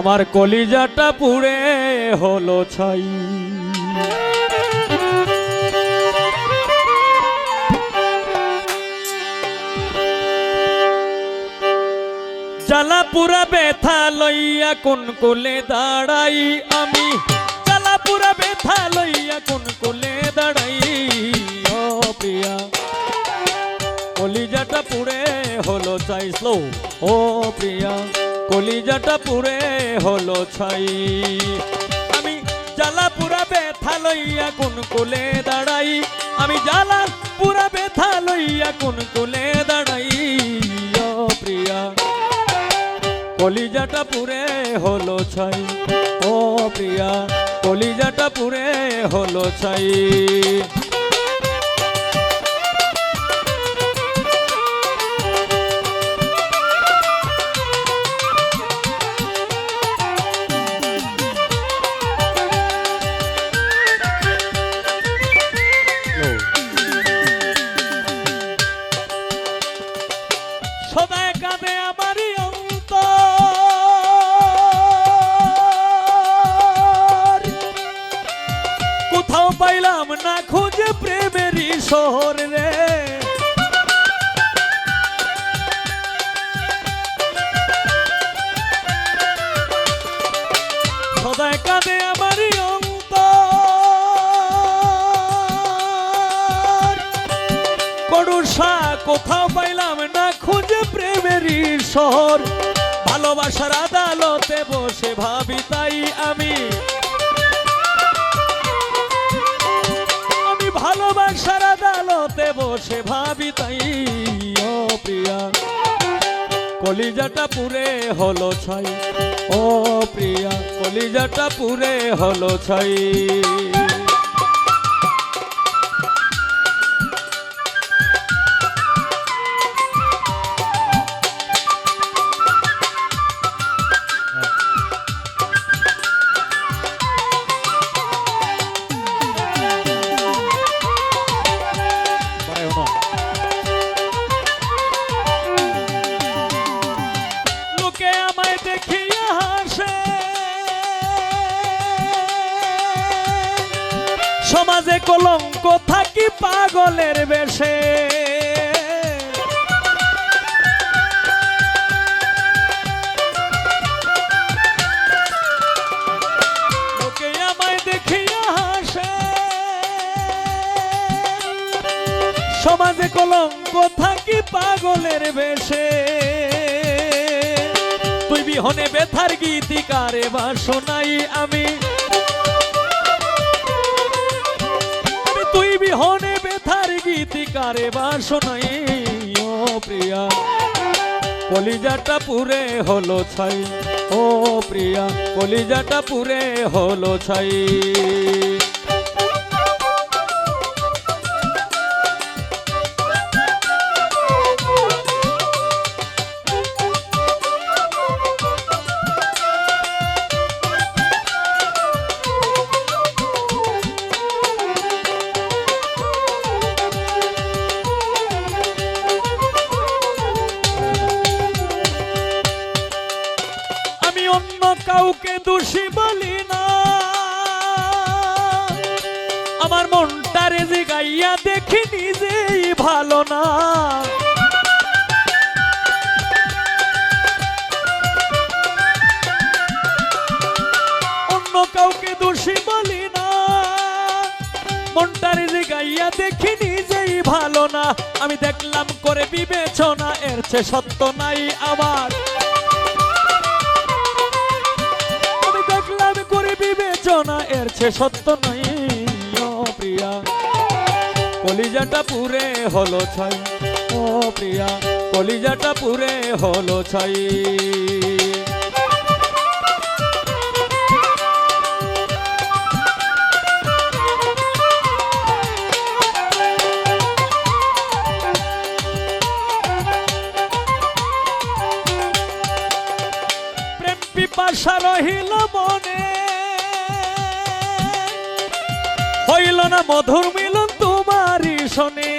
আমার কলিজাটা পুড়ে হলো ছাই। জ্বালা পুরা ব্যথা লইয়া কোন কোলে দাঁড়াই আমি? জ্বালা পুরা ব্যথা লইয়া কোন কোলে দাঁড়াই? ও প্রিয়া, কলিজাটা পুড়ে হলো চাই ও প্রিয়া, কলিজাটা পুড়ে হলো ছাই আমি জ্বালা পুরা ব্যথা লইয়া কোন কোলে দাঁড়াই। আমি জ্বালা পুরা ব্যথা লইয়া কোন কোলে দাঁড়াই। প্রিয়া, কলিজাটা পুরে হলো ছাই ও প্রিয়া, কলিজাটা পুরে হলো ছাই পাইলাম না খুঁজে প্রেমেরই শহর রে। সদায় কাঁদে আমারই অন্তর। করুষা কোথাও পাইলাম না খুঁজে প্রেমেরই শহর। ভালোবাসার আদালতে বসে ভাবি তাই আমি। আদালতে বসে ভাবি তাই, ও প্রিয়া। কলিজাটা পুরে হলো ছাই, ও প্রিয়া। কলিজাটা পুরে হলো ছাই। কলঙ্ক থাকি পাগলের বেশে। সমাজে কলঙ্ক থাকি পাগলের বেশে। তুই বিহনে ব্যথার গীতিকারে বা শোনাই আমি। বিহনে ব্যথার গীতিকারে বা শোনাই ও প্রিয়া। কলিজাটা পুরে হলো ছাই, ও প্রিয়া। কলিজাটা পুরে হলো ছাই। আমি অন্য কাউকে দোষী বলি না। আমার মনটারে যে গাইয়া দেখি নিজেই ভালো না। অন্য কাউকে দোষী বলি না। মনটারে যে গাইয়া দেখি নিজেই ভালো না। আমি দেখলাম করে বিবেচনা, এর চেয়ে সত্য নাই আমার। চেয়ে সত্য নাই ও প্রিয়া। কলিজাটা পুরে হলো ছাই, ও প্রিয়া। কলিজাটা পুরে হলো ছাই। প্রেম পিপাসা রহিল মনে হইল না মধুর মিলন তোমারই শোনে।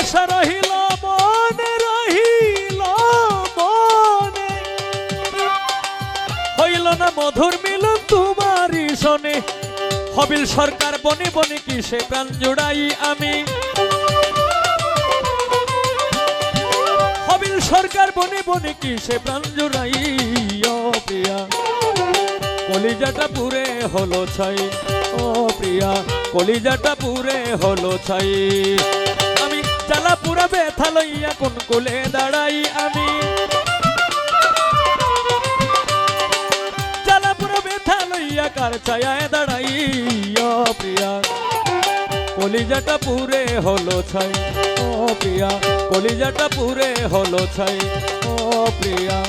আশা রহিল, মনে রহিল, মনে। হইল না মধুর মিলন তোমারই শোনে। হবিল সরকার বনে বনে কি সে প্রাণ জোড়াই আমি। সরকার বনে বনে কি সে প্রাণ জোড়াই প্রিয়া? কলিজাটা পুরে হলো ছাই, ও প্রিয়া। কলিজাটা পুরে হলো ছাই। আমি জ্বালা পুরা ব্যথা লইয়া কোন কোলে দাঁড়াই আমি? জ্বালা পুরা ব্যথা লইয়া কার ছায়ায় দাঁড়াই প্রিয়া? কলিজাটা পুরে হলো ছাই। ও প্রিয়া কলিজাটা পুরে হলো ছাই। ও প্রিয়া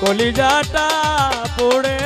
কলিজাটা পুড়ে